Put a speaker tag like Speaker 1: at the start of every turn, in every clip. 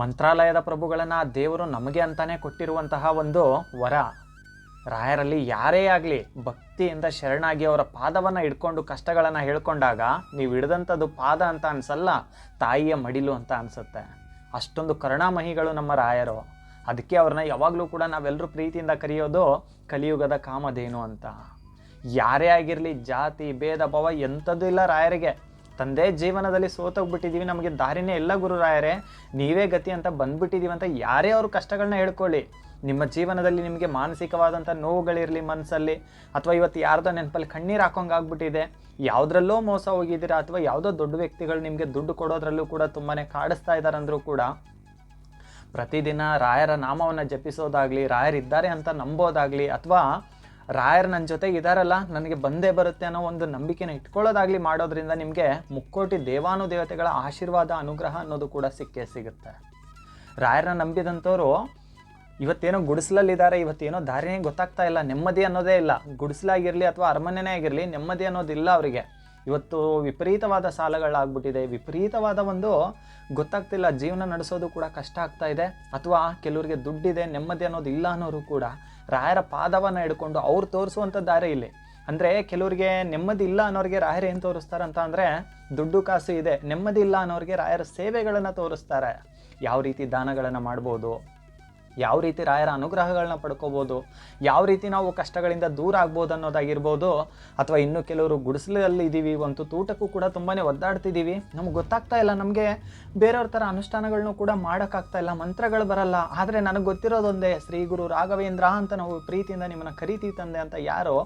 Speaker 1: ಮಂತ್ರಾಲಯದ ಪ್ರಭುಗಳನ್ನು ದೇವರು ನಮಗೆ ಅಂತಾನೆ ಕೊಟ್ಟಿರುವಂತಹ ಒಂದು ವರ. ರಾಯರಲ್ಲಿ ಯಾರೇ ಆಗಲಿ ಭಕ್ತಿಯಿಂದ ಶರಣಾಗಿ ಅವರ ಪಾದವನ್ನು ಹಿಡ್ಕೊಂಡು ಕಷ್ಟಗಳನ್ನು ಹೇಳ್ಕೊಂಡಾಗ ನೀವು ಹಿಡ್ದಂಥದ್ದು ಪಾದ ಅಂತ ಅನಿಸಲ್ಲ, ತಾಯಿಯ ಮಡಿಲು ಅಂತ ಅನಿಸುತ್ತೆ. ಅಷ್ಟೊಂದು ಕರುಣಾಮಹಿಗಳು ನಮ್ಮ ರಾಯರು. ಅದಕ್ಕೆ ಅವ್ರನ್ನ ಯಾವಾಗಲೂ ಕೂಡ ನಾವೆಲ್ಲರೂ ಪ್ರೀತಿಯಿಂದ ಕರೆಯೋದು ಕಲಿಯುಗದ ಕಾಮಧೇನು ಅಂತ. ಯಾರೇ ಆಗಿರಲಿ ಜಾತಿ, ಭೇದ, ಭಾವ ಎಂಥದ್ದು ಇಲ್ಲ ರಾಯರಿಗೆ. ತಂದೆ ಜೀವನದಲ್ಲಿ ಸೋತೋಗ್ಬಿಟ್ಟಿದ್ದೀವಿ ನಮಗೆ ದಾರಿನೇ ಇಲ್ಲ ಗುರು ರಾಯರೇ. ನೀವೇ ಗತಿ ಅಂತ ಬಂದ್ಬಿಟ್ಟಿದ್ದೀವಿ ಅಂತ ಯಾರೇ ಅವ್ರ ಕಷ್ಟಗಳನ್ನ ಹೇಳ್ಕೊಳ್ಳಿ. ನಿಮ್ಮ ಜೀವನದಲ್ಲಿ ನಿಮಗೆ ಮಾನಸಿಕವಾದಂಥ ನೋವುಗಳಿರಲಿ ಮನಸ್ಸಲ್ಲಿ ಅಥವಾ ಇವತ್ತು ಯಾರ್ದೋ ನೆನಪಲ್ಲಿ ಕಣ್ಣೀರು ಹಾಕೋಂಗೆ ಆಗ್ಬಿಟ್ಟಿದೆ. ಯಾವುದ್ರಲ್ಲೋ ಮೋಸ ಹೋಗಿದ್ದೀರಾ ಅಥವಾ ಯಾವುದೋ ದೊಡ್ಡ ವ್ಯಕ್ತಿಗಳು ನಿಮಗೆ ದುಡ್ಡು ಕೊಡೋದ್ರಲ್ಲೂ ಕೂಡ ತುಂಬಾ ಕಾಡಿಸ್ತಾ ಇದ್ದಾರಂದರೂ ಕೂಡ, ಪ್ರತಿದಿನ ರಾಯರ ನಾಮವನ್ನು ಜಪಿಸೋದಾಗಲಿ, ರಾಯರಿದ್ದಾರೆ ಅಂತ ನಂಬೋದಾಗಲಿ, ಅಥವಾ ರಾಯರ್ ನನ್ನ ಜೊತೆ ಇದಾರಲ್ಲ, ನನಗೆ ಬಂದೇ ಬರುತ್ತೆ ಅನ್ನೋ ಒಂದು ನಂಬಿಕೆನ ಇಟ್ಕೊಳ್ಳೋದಾಗ್ಲಿ ಮಾಡೋದ್ರಿಂದ ನಿಮಗೆ ಮುಕ್ಕೋಟಿ ದೇವಾನು ದೇವತೆಗಳ ಆಶೀರ್ವಾದ, ಅನುಗ್ರಹ ಅನ್ನೋದು ಕೂಡ ಸಿಕ್ಕೇ ಸಿಗುತ್ತೆ. ರಾಯರನ್ನ ನಂಬಿದಂಥವ್ರು ಇವತ್ತೇನೋ ಗುಡಿಸಲಲ್ಲಿದ್ದಾರೆ, ಇವತ್ತೇನೋ ದಾರಿನೇ ಗೊತ್ತಾಗ್ತಾ ಇಲ್ಲ, ನೆಮ್ಮದಿ ಅನ್ನೋದೇ ಇಲ್ಲ. ಗುಡಿಸಲಾಗಿರಲಿ ಅಥವಾ ಅರಮನೆನೇ ಆಗಿರಲಿ, ನೆಮ್ಮದಿ ಅನ್ನೋದಿಲ್ಲ ಅವರಿಗೆ. ಇವತ್ತು ವಿಪರೀತವಾದ ಸಾಲಗಳಾಗ್ಬಿಟ್ಟಿದೆ, ವಿಪರೀತವಾದ ಒಂದು ಗೊತ್ತಾಗ್ತಿಲ್ಲ, ಜೀವನ ನಡೆಸೋದು ಕೂಡ ಕಷ್ಟ ಆಗ್ತಾ ಇದೆ. ಅಥವಾ ಕೆಲವರಿಗೆ ದುಡ್ಡಿದೆ, ನೆಮ್ಮದಿ ಅನ್ನೋದು ಇಲ್ಲ ಅನ್ನೋರು ಕೂಡ ರಾಯರ ಪಾದವನ್ನು ಹಿಡ್ಕೊಂಡು ಅವ್ರು ತೋರಿಸುವಂಥ ದಾರಿ ಇಲ್ಲಿ. ಅಂದರೆ ಕೆಲವರಿಗೆ ನೆಮ್ಮದಿ ಇಲ್ಲ ಅನ್ನೋರಿಗೆ ರಾಯರು ಏನು ತೋರಿಸ್ತಾರೆ ಅಂತ ಅಂದರೆ ದುಡ್ಡು ಕಾಸು ಇದೆ, ನೆಮ್ಮದಿ ಇಲ್ಲ ಅನ್ನೋರಿಗೆ ರಾಯರ ಸೇವೆಗಳನ್ನು ತೋರಿಸ್ತಾರೆ. ಯಾವ ರೀತಿ ದಾನಗಳನ್ನು ಮಾಡ್ಬೋದು ಯಾವ ರೀತಿ ರಾಯರ ಅನುಗ್ರಹಗಳನ್ನ ಪಡ್ಕೋಬೋದು, ಯಾವ ರೀತಿ ನಾವು ಕಷ್ಟಗಳಿಂದ ದೂರ ಆಗ್ಬೋದು ಅನ್ನೋದಾಗಿರ್ಬೋದು, ಅಥವಾ ಇನ್ನು ಕೆಲವರು ಗುಡಿಸಲಲ್ಲಿ ಇದ್ದೀವಿ ಒಂದು ತೂಟಕ್ಕೂ ಕೂಡ ತುಂಬಾ ಒದ್ದಾಡ್ತಿದ್ದೀವಿ ನಮ್ಗೆ ಗೊತ್ತಾಗ್ತಾ ಇಲ್ಲ, ನಮಗೆ ಬೇರೆಯವ್ರ ಥರ ಅನುಷ್ಠಾನಗಳನ್ನೂ ಕೂಡ ಮಾಡೋಕ್ಕಾಗ್ತಾ ಇಲ್ಲ, ಮಂತ್ರಗಳು ಬರಲ್ಲ, ಆದರೆ ನನಗೆ ಗೊತ್ತಿರೋದೊಂದೇ, ಶ್ರೀ ಗುರು ರಾಘವೇಂದ್ರ ಅಂತ ನಾವು ಪ್ರೀತಿಯಿಂದ ನಿಮ್ಮನ್ನ ಕರಿತೀವಿ ತಂದೆ ಅಂತ ಯಾರೋ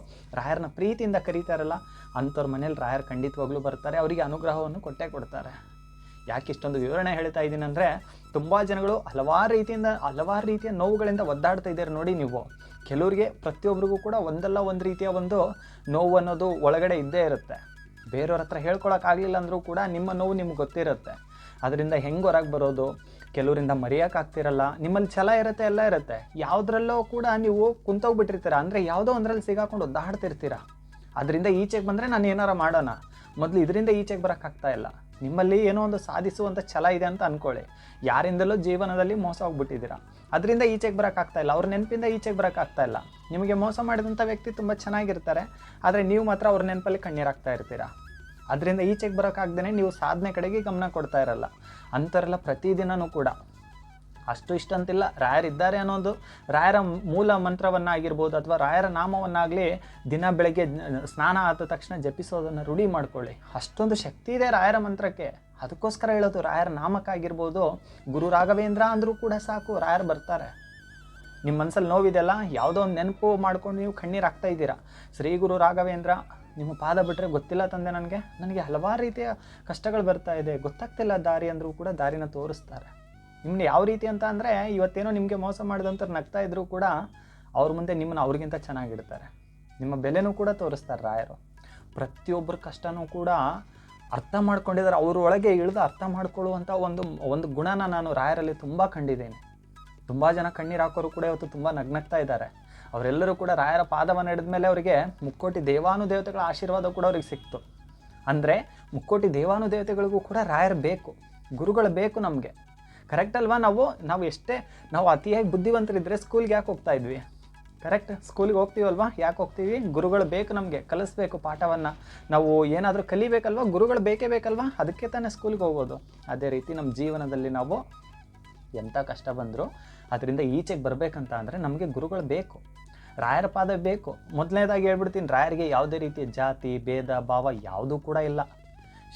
Speaker 1: ರಾಯರನ್ನ ಪ್ರೀತಿಯಿಂದ ಕರೀತಾರಲ್ಲ ಅಂಥವ್ರ ಮನೇಲಿ ರಾಯರ್ ಖಂಡಿತವಾಗ್ಲೂ ಬರ್ತಾರೆ, ಅವರಿಗೆ ಅನುಗ್ರಹವನ್ನು ಕೊಟ್ಟೇ ಕೊಡ್ತಾರೆ. ಯಾಕೆ ಇಷ್ಟೊಂದು ವಿವರಣೆ ಹೇಳ್ತಾ ಇದ್ದೀನಿ ಅಂದರೆ ತುಂಬ ಜನಗಳು ಹಲವಾರು ರೀತಿಯಿಂದ, ಹಲವಾರು ರೀತಿಯ ನೋವುಗಳಿಂದ ಒದ್ದಾಡ್ತಾ ಇದ್ದಾರೆ ನೋಡಿ ನೀವು. ಕೆಲವರಿಗೆ ಪ್ರತಿಯೊಬ್ಬರಿಗೂ ಕೂಡ ಒಂದಲ್ಲ ಒಂದು ರೀತಿಯ ಒಂದು ನೋವು ಅನ್ನೋದು ಒಳಗಡೆ ಇದ್ದೇ ಇರುತ್ತೆ. ಬೇರೆಯವ್ರ ಹತ್ರ ಹೇಳ್ಕೊಳಕ್ಕಾಗಲಿಲ್ಲ ಅಂದರೂ ಕೂಡ ನಿಮ್ಮ ನೋವು ನಿಮ್ಗೆ ಗೊತ್ತಿರುತ್ತೆ. ಅದರಿಂದ ಹೆಂಗೆ ಹೊರಗೆ ಬರೋದು? ಕೆಲವರಿಂದ ಮರೆಯೋಕ್ಕಾಗ್ತಿರಲ್ಲ ನಿಮ್ಮಲ್ಲಿ ಛಲ ಇರುತ್ತೆ, ಎಲ್ಲ ಇರುತ್ತೆ. ಯಾವುದ್ರಲ್ಲೋ ಕೂಡ ನೀವು ಕುಂತೋಗ್ಬಿಟ್ಟಿರ್ತೀರ? ಅಂದರೆ ಯಾವುದೋ ಒಂದರಲ್ಲಿ ಸಿಗಾಕೊಂಡು ಒದ್ದಾಡ್ತಿರ್ತೀರ? ಅದರಿಂದ ಈಚೆಗೆ ಬಂದರೆ ನಾನು ಏನಾರ ಮಾಡೋಣ. ಮೊದಲು ಇದರಿಂದ ಈಚೆಗೆ ಬರೋಕ್ಕಾಗ್ತಾ ಇಲ್ಲ. ನಿಮ್ಮಲ್ಲಿ ಏನೋ ಒಂದು ಸಾಧಿಸುವಂಥ ಛಲ ಇದೆ ಅಂತ ಅಂದ್ಕೊಳ್ಳಿ ಯಾರಿಂದಲೂ ಜೀವನದಲ್ಲಿ ಮೋಸ ಹೋಗ್ಬಿಟ್ಟಿದ್ದೀರಾ. ಅದರಿಂದ ಈಚೆಗೆ ಬರೋಕ್ಕಾಗ್ತಾ ಇಲ್ಲ. ಅವ್ರ ನೆನಪಿಂದ ಈಚೆಗೆ ಬರೋಕ್ಕಾಗ್ತಾ ಇಲ್ಲ. ನಿಮಗೆ ಮೋಸ ಮಾಡಿದಂಥ ವ್ಯಕ್ತಿ ತುಂಬ ಚೆನ್ನಾಗಿರ್ತಾರೆ. ಆದರೆ ನೀವು ಮಾತ್ರ ಅವ್ರ ನೆನಪಲ್ಲಿ ಕಣ್ಣೀರಾಗ್ತಾ ಇರ್ತೀರಾ. ಅದರಿಂದ ಈಚೆಗೆ ಬರೋಕ್ಕಾಗ್ದೇ ನೀವು ಸಾಧನೆ ಕಡೆಗೆ ಗಮನ ಕೊಡ್ತಾ ಇರಲ್ಲ. ಅಂಥವರೆಲ್ಲ ಪ್ರತಿದಿನವೂ ಕೂಡ. ಅಷ್ಟು ಇಷ್ಟಂತಿಲ್ಲ. ರಾಯರಿದ್ದಾರೆ ಅನ್ನೋದು, ರಾಯರ ಮೂಲ ಮಂತ್ರವನ್ನಾಗಿರ್ಬೋದು ಅಥವಾ ರಾಯರ ನಾಮವನ್ನಾಗಲಿ ದಿನ ಬೆಳಗ್ಗೆ ಸ್ನಾನ ಆದ ತಕ್ಷಣ ಜಪಿಸೋದನ್ನು ರೂಢಿ ಮಾಡ್ಕೊಳ್ಳಿ. ಅಷ್ಟೊಂದು ಶಕ್ತಿ ಇದೆ ರಾಯರ ಮಂತ್ರಕ್ಕೆ. ಅದಕ್ಕೋಸ್ಕರ ಹೇಳೋದು, ರಾಯರ ನಾಮಕ್ಕಾಗಿರ್ಬೋದು, ಗುರು ರಾಘವೇಂದ್ರ ಅಂದರೂ ಕೂಡ ಸಾಕು, ರಾಯರು ಬರ್ತಾರೆ. ನಿಮ್ಮ ಮನಸ್ಸಲ್ಲಿ ನೋವಿದೆಯಲ್ಲ, ಯಾವುದೋ ಒಂದು ನೆನಪು ಮಾಡ್ಕೊಂಡು ನೀವು ಕಣ್ಣೀರು ಹಾಕ್ತಾ ಇದ್ದೀರಾ. ಶ್ರೀ ಗುರು ರಾಘವೇಂದ್ರ, ನಿಮ್ಮ ಪಾದ ಬಿಟ್ಟರೆ ಗೊತ್ತಿಲ್ಲ ತಂದೆ ನನಗೆ. ನನಗೆ ಹಲವಾರು ರೀತಿಯ ಕಷ್ಟಗಳು ಬರ್ತಾ ಇದೆ. ಗೊತ್ತಾಗ್ತಿಲ್ಲ ದಾರಿ ಅಂದರೂ ಕೂಡ ದಾರಿನ ತೋರಿಸ್ತಾರೆ. ನಿಮ್ಮನ್ನ ಯಾವ ರೀತಿ ಅಂತ ಅಂದರೆ ಇವತ್ತೇನೋ ನಿಮಗೆ ಮೋಸ ಮಾಡಿದಂಥ ನಗ್ತಾ ಇದ್ದರೂ ಕೂಡ ಅವ್ರ ಮುಂದೆ ನಿಮ್ಮನ್ನು ಅವ್ರಿಗಿಂತ ಚೆನ್ನಾಗಿಡ್ತಾರೆ. ನಿಮ್ಮ ಬೆಲೆನೂ ಕೂಡ ತೋರಿಸ್ತಾರೆ ರಾಯರು. ಪ್ರತಿಯೊಬ್ಬರ ಕಷ್ಟನೂ ಕೂಡ ಅರ್ಥ ಮಾಡ್ಕೊಂಡಿದ್ದಾರೆ. ಅವರೊಳಗೆ ಇಳಿದು ಅರ್ಥ ಮಾಡ್ಕೊಳ್ಳುವಂಥ ಒಂದು ಒಂದು ಗುಣನ ನಾನು ರಾಯರಲ್ಲಿ ತುಂಬ ಕಂಡಿದ್ದೇನೆ. ತುಂಬ ಜನ ಕಣ್ಣೀರು ಹಾಕೋರು ಕೂಡ ಇವತ್ತು ತುಂಬ ನಗ್ನಗ್ತಾ ಇದ್ದಾರೆ. ಅವರೆಲ್ಲರೂ ಕೂಡ ರಾಯರ ಪಾದವನ್ನು ಹಿಡಿದ ಮೇಲೆ ಅವರಿಗೆ ಮುಕ್ಕೋಟಿ ದೇವಾನುದೇವತೆಗಳ ಆಶೀರ್ವಾದ ಕೂಡ ಅವ್ರಿಗೆ ಸಿಕ್ತು. ಅಂದರೆ ಮುಕ್ಕೋಟಿ ದೇವಾನುದೇವತೆಗಳಿಗೂ ಕೂಡ ರಾಯರು ಬೇಕು. ಗುರುಗಳು ಬೇಕು ನಮಗೆ. ಕರೆಕ್ಟ್ ಅಲ್ವಾ? ನಾವು ನಾವು ಎಷ್ಟೇ ನಾವು ಅತಿಯಾಗಿ ಬುದ್ಧಿವಂತರಿದ್ದರೆ ಸ್ಕೂಲ್ಗೆ ಯಾಕೆ ಹೋಗ್ತಾ ಇದ್ವಿ? ಕರೆಕ್ಟ್ ಸ್ಕೂಲಿಗೆ ಹೋಗ್ತೀವಲ್ವಾ? ಯಾಕೆ ಹೋಗ್ತೀವಿ? ಗುರುಗಳು ಬೇಕು ನಮಗೆ. ಕಲಿಸ್ಬೇಕು ಪಾಠವನ್ನು. ನಾವು ಏನಾದರೂ ಕಲಿಬೇಕಲ್ವಾ? ಗುರುಗಳು ಬೇಕೇ ಬೇಕಲ್ವಾ? ಅದಕ್ಕೆ ತಾನೇ ಸ್ಕೂಲ್ಗೆ ಹೋಗೋದು. ಅದೇ ರೀತಿ ನಮ್ಮ ಜೀವನದಲ್ಲಿ ನಾವು ಎಂಥ ಕಷ್ಟ ಬಂದರೂ ಅದರಿಂದ ಈಚೆಗೆ ಬರಬೇಕಂತ ಅಂದರೆ ನಮಗೆ ಗುರುಗಳು ಬೇಕು. ರಾಯರ ಪಾದ ಬೇಕು. ಮೊದಲನೇದಾಗಿ ಹೇಳ್ಬಿಡ್ತೀನಿ, ರಾಯರಿಗೆ ಯಾವುದೇ ರೀತಿಯ ಜಾತಿ, ಭೇದ, ಭಾವ ಯಾವುದೂ ಕೂಡ ಇಲ್ಲ.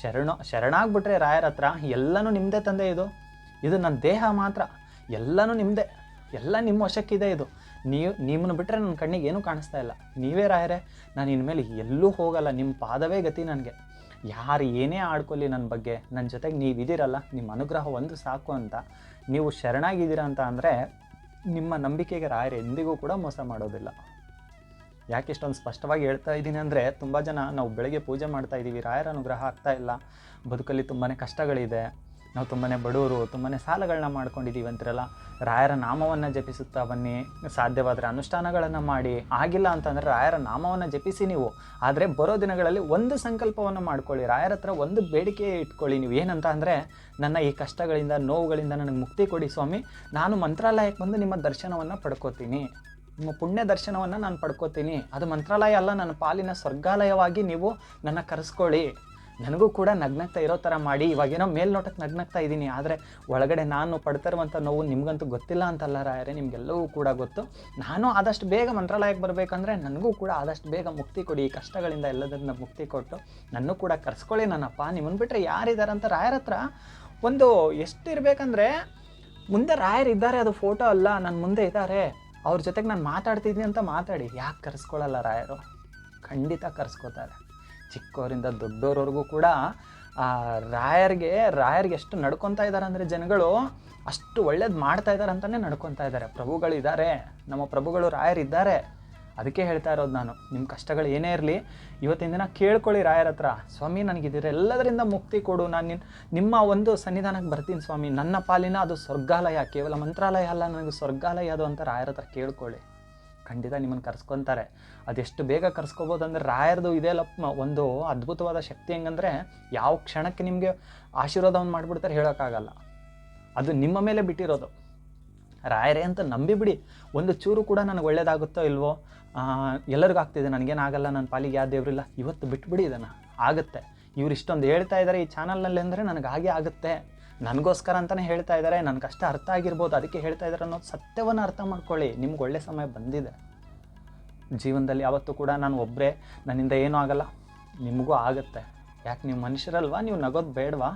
Speaker 1: ಶರಣ ಶರಣಾಗ್ಬಿಟ್ರೆ ರಾಯರ ಹತ್ರ ಎಲ್ಲನೂ ನಿಮ್ಮದೇ ತಂದೆ ಇದು. ಇದು ನನ್ನ ದೇಹ ಮಾತ್ರ. ಎಲ್ಲನೂ ನಿಮ್ಮದೇ ಎಲ್ಲ ನಿಮ್ಮ ವಶಕ್ಕಿದೆ ಇದು. ನೀವು, ನಿಮ್ಮನ್ನು ಬಿಟ್ಟರೆ ನನ್ನ ಕಣ್ಣಿಗೆ ಏನೂ ಕಾಣಿಸ್ತಾ ಇಲ್ಲ. ನೀವೇ ರಾಯರೇ, ನಾನು ಇನ್ಮೇಲೆ ಎಲ್ಲೂ ಹೋಗಲ್ಲ. ನಿಮ್ಮ ಪಾದವೇ ಗತಿ ನನಗೆ. ಯಾರು ಏನೇ ಆಡ್ಕೊಳ್ಳಿ ನನ್ನ ಬಗ್ಗೆ. ನನ್ನ ಜೊತೆಗೆ ನೀವು ಇದ್ದೀರಲ್ಲ ನಿಮ್ಮ ಅನುಗ್ರಹ ಒಂದು ಸಾಕು ಅಂತ. ನೀವು ಶರಣಾಗಿದ್ದೀರ ಅಂತ ಅಂದರೆ ನಿಮ್ಮ ನಂಬಿಕೆಗೆ ರಾಯರು ಎಂದಿಗೂ ಕೂಡ ಮೋಸ ಮಾಡೋದಿಲ್ಲ. ಯಾಕೆ ಇಷ್ಟೊಂದು ಸ್ಪಷ್ಟವಾಗಿ ಹೇಳ್ತಾ ಇದ್ದೀನಿ ಅಂದರೆ ತುಂಬ ಜನ ನಾವು ಬೆಳಗ್ಗೆ ಪೂಜೆ ಮಾಡ್ತಾ ಇದ್ದೀವಿ. ರಾಯರ ಅನುಗ್ರಹ ಆಗ್ತಾ ಇಲ್ಲ. ಬದುಕಲ್ಲಿ ತುಂಬಾ ಕಷ್ಟಗಳಿದೆ. ನಾವು ತುಂಬಾ ಬಡವರು ತುಂಬಾ ಸಾಲಗಳನ್ನ ಮಾಡ್ಕೊಂಡಿದ್ದೀವಿ ಅಂತಿರಲ್ಲ, ರಾಯರ ನಾಮವನ್ನು ಜಪಿಸುತ್ತಾ ಬನ್ನಿ, ಸಾಧ್ಯವಾದರೆ ಅನುಷ್ಠಾನಗಳನ್ನು ಮಾಡಿ. ಆಗಿಲ್ಲ ಅಂತಂದರೆ ರಾಯರ ನಾಮವನ್ನು ಜಪಿಸಿ ನೀವು. ಆದರೆ ಬರೋ ದಿನಗಳಲ್ಲಿ ಒಂದು ಸಂಕಲ್ಪವನ್ನು ಮಾಡ್ಕೊಳ್ಳಿ, ರಾಯರ ಹತ್ರ ಒಂದು ಬೇಡಿಕೆ ಇಟ್ಕೊಳ್ಳಿ. ನೀವು ಏನಂತ ಅಂದರೆ, ನನ್ನ ಈ ಕಷ್ಟಗಳಿಂದ, ನೋವುಗಳಿಂದ ನನಗೆ ಮುಕ್ತಿ ಕೊಡಿ ಸ್ವಾಮಿ. ನಾನು ಮಂತ್ರಾಲಯಕ್ಕೆ ಬಂದು ನಿಮ್ಮ ದರ್ಶನವನ್ನು ಪಡ್ಕೋತೀನಿ. ನಿಮ್ಮ ಪುಣ್ಯ ದರ್ಶನವನ್ನು ನಾನು ಪಡ್ಕೋತೀನಿ. ಅದು ಮಂತ್ರಾಲಯ ಅಲ್ಲ, ನನ್ನ ಪಾಲಿನ ಸ್ವರ್ಗಾಲಯವಾಗಿ ನೀವು ನನ್ನ ಕರೆಸ್ಕೊಳ್ಳಿ. ನನಗೂ ಕೂಡ ನಗ್ನಗ್ತಾ ಇರೋ ಥರ ಮಾಡಿ ಇವಾಗೇನೋ ಮೇಲ್ನೋಟಕ್ಕೆ ನಗ್ನಗ್ತಾ ಇದ್ದೀನಿ. ಆದರೆ ಒಳಗಡೆ ನಾನು ಪಡ್ತಿರುವಂಥ ನೋವು ನಿಮಗಂತೂ ಗೊತ್ತಿಲ್ಲ ಅಂತಲ್ಲ ರಾಯರೇ, ನಿಮಗೆಲ್ಲವೂ ಕೂಡ ಗೊತ್ತು. ನಾನು ಆದಷ್ಟು ಬೇಗ ಮಂತ್ರಾಲಯಕ್ಕೆ ಬರಬೇಕಂದ್ರೆ ನನಗೂ ಕೂಡ ಆದಷ್ಟು ಬೇಗ ಮುಕ್ತಿ ಕೊಡಿ. ಈ ಕಷ್ಟಗಳಿಂದ ಎಲ್ಲದರಿಂದ ಮುಕ್ತಿ ಕೊಟ್ಟು ನನ್ನೂ ಕೂಡ ಕರ್ಸ್ಕೊಳ್ಳಿ ನನ್ನಪ್ಪ. ನಿಮ್ಮನ್ನು ಬಿಟ್ಟರೆ ಯಾರಿದ್ದಾರೆ ಅಂತ ರಾಯರ ಹತ್ರ ಒಂದು ಎಷ್ಟು ಇರಬೇಕಂದ್ರೆ, ಮುಂದೆ ರಾಯರ್ ಇದ್ದಾರೆ, ಅದು ಫೋಟೋ ಅಲ್ಲ ನನ್ನ ಮುಂದೆ ಇದ್ದಾರೆ. ಅವ್ರ ಜೊತೆಗೆ ನಾನು ಮಾತಾಡ್ತಿದ್ದೀನಿ ಅಂತ ಮಾತಾಡಿ. ಯಾಕೆ ಕರೆಸ್ಕೊಳ್ಳಲ್ಲ ರಾಯರು? ಖಂಡಿತ ಕರೆಸ್ಕೋತಾರೆ. ಚಿಕ್ಕವರಿಂದ ದೊಡ್ಡೋರವರೆಗೂ ಕೂಡ, ಆ, ರಾಯರಿಗೆ ರಾಯರಿಗೆ ಎಷ್ಟು ನಡ್ಕೊತಾ ಇದ್ದಾರೆ ಅಂದರೆ ಜನಗಳು ಅಷ್ಟು ಒಳ್ಳೇದು ಮಾಡ್ತಾ ಇದ್ದಾರೆ ಅಂತಲೇ ನಡ್ಕೊತಾ ಇದ್ದಾರೆ. ಪ್ರಭುಗಳು ಇದ್ದಾರೆ ನಮ್ಮ ಪ್ರಭುಗಳು ರಾಯರಿದ್ದಾರೆ. ಅದಕ್ಕೆ ಹೇಳ್ತಾ ಇರೋದು ನಾನು. ನಿಮ್ಮ ಕಷ್ಟಗಳು ಏನೇ ಇರಲಿ, ಇವತ್ತಿನ ದಿನ ಕೇಳ್ಕೊಳ್ಳಿ ರಾಯರ ಹತ್ರ. ಸ್ವಾಮಿ ನನಗೆ ಇದರೆಲ್ಲದರಿಂದ ಮುಕ್ತಿ ಕೊಡು. ನಾನು ನಿನ್, ನಿಮ್ಮ ಒಂದು ಸನ್ನಿಧಾನಕ್ಕೆ ಬರ್ತೀನಿ ಸ್ವಾಮಿ. ನನ್ನ ಪಾಲಿನ ಅದು ಸ್ವರ್ಗಾಲಯ. ಕೇವಲ ಮಂತ್ರಾಲಯ ಅಲ್ಲ, ನನಗೆ ಸ್ವರ್ಗಾಲಯ ಅದು ಅಂತ ರಾಯರ ಹತ್ರ ಕೇಳ್ಕೊಳ್ಳಿ. ಖಂಡಿತ ನಿಮ್ಮನ್ನು ಕರ್ಸ್ಕೊತಾರೆ. ಅದೆಷ್ಟು ಬೇಗ ಕರ್ಸ್ಕೋಬೋದು ಅಂದರೆ ರಾಯರದು ಲಪ್ ಒಂದು ಅದ್ಭುತವಾದ ಶಕ್ತಿ ಹೆಂಗಂದರೆ ಯಾವ ಕ್ಷಣಕ್ಕೆ ನಿಮಗೆ ಆಶೀರ್ವಾದವನ್ನು ಮಾಡಿಬಿಡ್ತಾರೆ ಹೇಳೋಕ್ಕಾಗಲ್ಲ. ಅದು ನಿಮ್ಮ ಮೇಲೆ ಬಿಟ್ಟಿರೋದು. ರಾಯರೇ ಅಂತ ನಂಬಿಬಿಡಿ ಒಂದು ಚೂರು ಕೂಡ ನನಗೆ ಒಳ್ಳೇದಾಗುತ್ತೋ ಇಲ್ವೋ ಎಲ್ಲರಿಗೂ ಆಗ್ತಿದೆ, ನನಗೇನಾಗಲ್ಲ, ನನ್ನ ಪಾಲಿಗೆ ಯಾವ ದೇವರಿಲ್ಲ. ಇವತ್ತು ಬಿಟ್ಬಿಡಿ ಇದನ್ನು. ಆಗುತ್ತೆ. ಇವ್ರು ಇಷ್ಟೊಂದು ಹೇಳ್ತಾ ಇದ್ದಾರೆ ಈ ಚಾನಲ್ನಲ್ಲಿ ಅಂದರೆ ನನಗೆ ಆಗುತ್ತೆ. ನನಗೋಸ್ಕರ ಅಂತಲೇ ಹೇಳ್ತಾ ಇದ್ದಾರೆ ನನ್ನ ಕಷ್ಟ ಅರ್ಥ ಆಗಿರ್ಬೋದು, ಅದಕ್ಕೆ ಹೇಳ್ತಾ ಇದ್ದಾರೆ ಅನ್ನೋದು ಸತ್ಯವನ್ನು ಅರ್ಥ ಮಾಡ್ಕೊಳ್ಳಿ, ನಿಮ್ಗೆ ಒಳ್ಳೆ ಸಮಯ ಬಂದಿದೆ. ಜೀವನದಲ್ಲಿ ಯಾವತ್ತೂ ಕೂಡ ನಾನು ಒಬ್ಬರೇ ನನ್ನಿಂದ ಏನೂ ಆಗಲ್ಲ, ನಿಮಗೂ ಆಗುತ್ತೆ. ಯಾಕೆ, ನೀವು ಮನುಷ್ಯರಲ್ವಾ? ನೀವು ನಗೋದು ಬೇಡವಾ?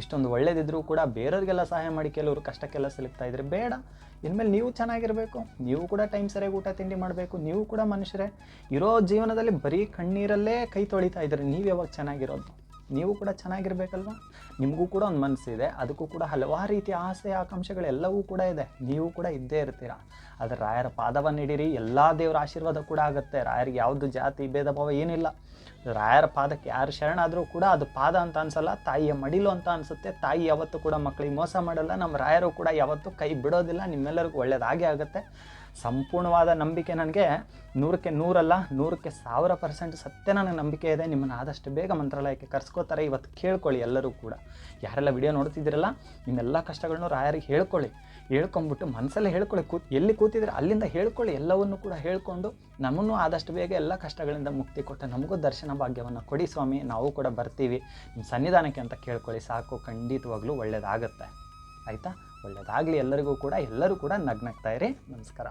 Speaker 1: ಇಷ್ಟೊಂದು ಒಳ್ಳೇದಿದ್ರೂ ಕೂಡ ಬೇರೆಯವ್ರಿಗೆಲ್ಲ ಸಹಾಯ ಮಾಡಿ ಕೆಲವರು ಕಷ್ಟಕ್ಕೆಲ್ಲ ಸಿಲುಕ್ತಾ ಇದ್ರೆ ಬೇಡ. ಇನ್ಮೇಲೆ ನೀವು ಚೆನ್ನಾಗಿರಬೇಕು, ನೀವು ಕೂಡ ಟೈಮ್ ಸರಿಯಾಗಿ ಊಟ ತಿಂಡಿ ಮಾಡಬೇಕು, ನೀವು ಕೂಡ ಮನುಷ್ಯರೇ. ಇರೋ ಜೀವನದಲ್ಲಿ ಬರೀ ಕಣ್ಣೀರಲ್ಲೇ ಕೈ ತೊಳಿತಾ ಇದ್ರಿ ನೀವು ಯಾವಾಗ ಚೆನ್ನಾಗಿರೋದು? ನೀವು ಕೂಡ ಚೆನ್ನಾಗಿರ್ಬೇಕಲ್ವಾ? ನಿಮಗೂ ಕೂಡ ಒಂದು ಮನಸ್ಸಿದೆ ಅದಕ್ಕೂ ಕೂಡ ಹಲವಾರು ರೀತಿಯ ಆಸೆ ಆಕಾಂಕ್ಷೆಗಳೆಲ್ಲವೂ ಕೂಡ ಇದೆ. ನೀವು ಕೂಡ ಇದ್ದೇ ಇರ್ತೀರ? ಆದರೆ ರಾಯರ ಪಾದವನ್ನು ಹಿಡೀರಿ, ಎಲ್ಲ ದೇವರ ಆಶೀರ್ವಾದ ಕೂಡ ಆಗುತ್ತೆ. ರಾಯರಿಗೆ ಯಾವುದು ಜಾತಿ, ಭೇದ, ಭಾವ ಏನಿಲ್ಲ. ರಾಯರ ಪಾದಕ್ಕೆ ಯಾರು ಶರಣಾದರೂ ಕೂಡ ಅದು ಪಾದ ಅಂತ ಅನ್ಸಲ್ಲ, ತಾಯಿಯ ಮಡಿಲು ಅಂತ ಅನಿಸುತ್ತೆ. ತಾಯಿ ಯಾವತ್ತೂ ಕೂಡ ಮಕ್ಕಳಿಗೆ ಮೋಸ ಮಾಡಲ್ಲ. ನಮ್ಮ ರಾಯರು ಕೂಡ ಯಾವತ್ತೂ ಕೈ ಬಿಡೋದಿಲ್ಲ. ನಿಮ್ಮೆಲ್ಲರಿಗೂ ಒಳ್ಳೆಯದಾಗೇ ಆಗುತ್ತೆ. ಸಂಪೂರ್ಣವಾದ ನಂಬಿಕೆ ನನಗೆ ನೂರಕ್ಕೆ ನೂರಲ್ಲ, ನೂರಕ್ಕೆ ಸಾವಿರ ಪರ್ಸೆಂಟ್ ಸತ್ಯ ನನಗೆ ನಂಬಿಕೆ ಇದೆ. ನಿಮ್ಮನ್ನು ಆದಷ್ಟು ಬೇಗ ಮಂತ್ರಾಲಯಕ್ಕೆ ಕರ್ಸ್ಕೋತಾರೆ. ಇವತ್ತು ಕೇಳ್ಕೊಳ್ಳಿ ಎಲ್ಲರೂ ಕೂಡ. ಯಾರೆಲ್ಲ ವಿಡಿಯೋ ನೋಡ್ತಿದ್ದೀರಲ್ಲ, ನಿಮ್ಮೆಲ್ಲ ಕಷ್ಟಗಳನ್ನು ರಾಯರಿಗೆ ಹೇಳ್ಕೊಳ್ಳಿ. ಹೇಳ್ಕೊಂಬಿಟ್ಟು ಮನಸ್ಸಲ್ಲೇ ಹೇಳ್ಕೊಳ್ಳಿ. ಕೂತ್ ಎಲ್ಲಿ ಕೂತಿದ್ರೆ ಅಲ್ಲಿಂದ ಹೇಳ್ಕೊಳ್ಳಿ. ಎಲ್ಲವನ್ನು ಕೂಡ ಹೇಳ್ಕೊಂಡು ನಮ್ಮನ್ನು ಆದಷ್ಟು ಬೇಗ ಎಲ್ಲ ಕಷ್ಟಗಳಿಂದ ಮುಕ್ತಿ ಕೊಟ್ಟು ನಮಗೂ ದರ್ಶನ ಭಾಗ್ಯವನ್ನು ಕೊಡಿ ಸ್ವಾಮಿ. ನಾವು ಕೂಡ ಬರ್ತೀವಿ. ನಿಮ್ಮ ಸನ್ನಿಧಾನಕ್ಕೆ ಅಂತ ಕೇಳ್ಕೊಳ್ಳಿ. ಸಾಕು, ಖಂಡಿತವಾಗ್ಲೂ ಒಳ್ಳೆಯದಾಗತ್ತೆ ಆಯಿತಾ? ಒಳ್ಳೆಯದಾಗಲಿ ಎಲ್ಲರಿಗೂ ಕೂಡ ಎಲ್ಲರೂ ಕೂಡ ನಗ್ನಗ್ತಾ ಇರಿ. ನಮಸ್ಕಾರ.